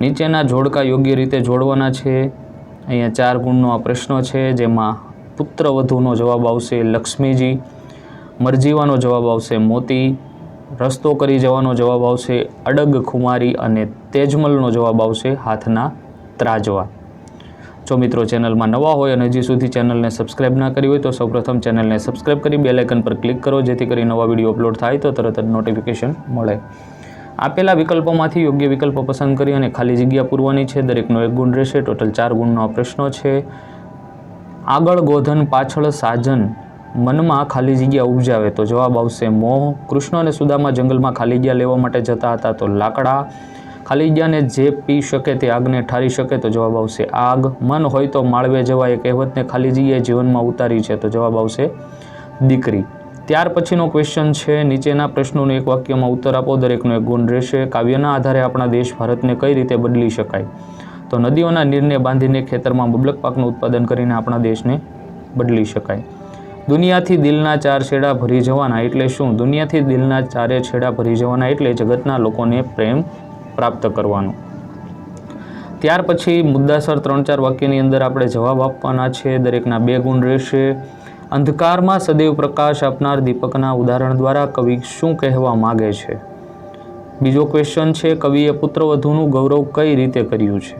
નીચેના જોડકા યોગ્ય રીતે જોડવાના છે. અહીંયા ચાર ગુણનો આ પ્રશ્ન છે, જેમાં પુત્ર વધુનો જવાબ આવશે લક્ષ્મીજી, મરજીવાનો જવાબ આવશે મોતી, રસ્તો કરી જવાનો જવાબ આવશે અડગ ખુમારી અને તેજમલનો જવાબ આવશે હાથના ત્રાજવા. જો મિત્રો ચેનલમાં નવા હોય અને હજી સુધી ચેનલને સબસ્ક્રાઇબ ના કરી હોય તો સૌપ્રથમ ચેનલને સબસ્ક્રાઇબ કરી બેલાઇકન પર ક્લિક કરો, જેથી કરી નવા વીડિયો અપલોડ થાય તો તરત જ નોટિફિકેશન મળે. આપેલા વિકલ્પોમાંથી યોગ્ય વિકલ્પ પસંદ કરી અને ખાલી જગ્યા પૂરવાની છે. દરેકનો એક ગુણ રહેશે. ટોટલ ચાર ગુણનો પ્રશ્નો છે. આગળ ગોધન, પાછળ સાજન. મનમાં ખાલી જગ્યા ઉપજાવે તો જવાબ આવશે મોહ. કૃષ્ણ અને સુદામા જંગલમાં ખાલી જગ્યા લેવા માટે જતા હતા તો લાકડા. ખાલી જગ્યાને જે પી શકે તે આગને ઠારી શકે તો જવાબ આવશે આગ. મન હોય તો માળવે જવાય એ કહેવતને ખાલી જગ્યાએ જીવનમાં ઉતારી છે તો જવાબ આવશે દીકરી. ત્યાર પછીનો ક્વેશ્ચન છે, નીચેના પ્રશ્નોનો એક વાક્યમાં ઉત્તર આપો, દરેકનો એક ગુણ રહેશે. કાવ્યના આધારે આપણા દેશ ભારતને કઈ રીતે બદલી શકાય? તો નદીઓના નીરને બાંધીને ખેતરમાં બબલક પાકનું ઉત્પાદન કરીને આપણા દેશને બદલી શકાય. દુનિયાથી દિલના ચાર છેડા ભરી જવાના એટલે શું? દુનિયાથી દિલના ચારે છેડા ભરી જવાના એટલે જગતના લોકોને પ્રેમ પ્રાપ્ત કરવાનો. ત્યાર પછી મુદ્દાસર ત્રણ ચાર વાક્યની અંદર આપણે જવાબ આપવાના છે. દરેકના બે ગુણ રહેશે. અંધકારમાં સદૈવ પ્રકાશ આપનાર દીપકના ઉદાહરણ દ્વારા કવિ શું કહેવા માગે છે? બીજો ક્વેશ્ચન છે, કવિએ પુત્રવધુનું ગૌરવ કઈ રીતે કર્યું છે?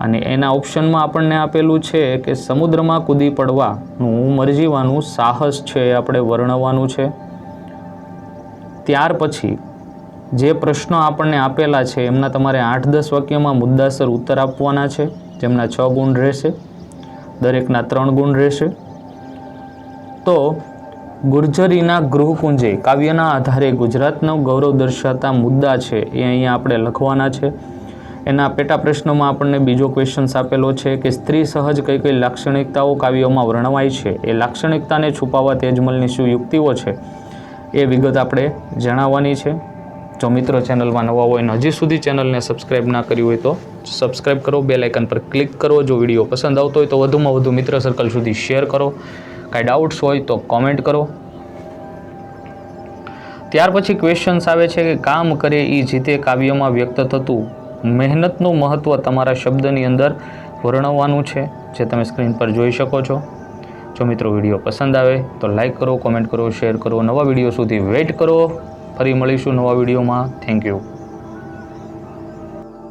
અને એના ઓપ્શનમાં આપણને આપેલું છે કે સમુદ્રમાં કૂદી પડવાનું મરજીવાનું સાહસ છે એ આપણે વર્ણવવાનું છે. ત્યાર પછી જે પ્રશ્નો આપણને આપેલા છે, એમના તમારે આઠ દસ વાક્યમાં મુદ્દાસર ઉત્તર આપવાના છે. જેમના છ ગુણ રહેશે, દરેકના ત્રણ ગુણ રહેશે. તો ગુર્જરીના ગૃહકુંજે, કાવ્યના આધારે ગુજરાતનો ગૌરવ દર્શાવતા મુદ્દા છે એ અહીંયા આપણે લખવાના છે. એના પેટા પ્રશ્નોમાં આપણને બીજો ક્વેશ્ચન્સ આપેલો છે કે સ્ત્રી સહજ કઈ કઈ લાક્ષણિકતાઓ કાવ્યોમાં વર્ણવાય છે? એ લાક્ષણિકતાને છુપાવવા તેજમલની શું યુક્તિઓ છે? એ વિગત આપણે જણાવવાની છે. જો મિત્રો ચેનલમાં નવા હોય અને હજી સુધી ચેનલને સબસ્ક્રાઇબ ના કરી હોય તો સબસ્ક્રાઇબ કરો. બેલ આઇકન પર ક્લિક કરો. જો વીડિયો પસંદ આવતો હોય તો વધુમાં વધુ મિત્ર સર્કલ સુધી શેર કરો. કાંઈ ડાઉટ્સ હોય તો કોમેન્ટ કરો. ત્યાર પછી ક્વેશ્ચન્સ આવે છે કે કામ કરે એ જીતે કાવ્યમાં વ્યક્ત થતું મહેનતનું મહત્ત્વ તમારા શબ્દની અંદર વર્ણવવાનું છે, જે તમે સ્ક્રીન પર જોઈ શકો છો. જો મિત્રો વીડિયો પસંદ આવે તો લાઈક કરો કોમેન્ટ કરો શેર કરો. નવા વીડિયો સુધી વેઇટ કરો. ફરી મળીશું નવા વિડીયોમાં. Thank you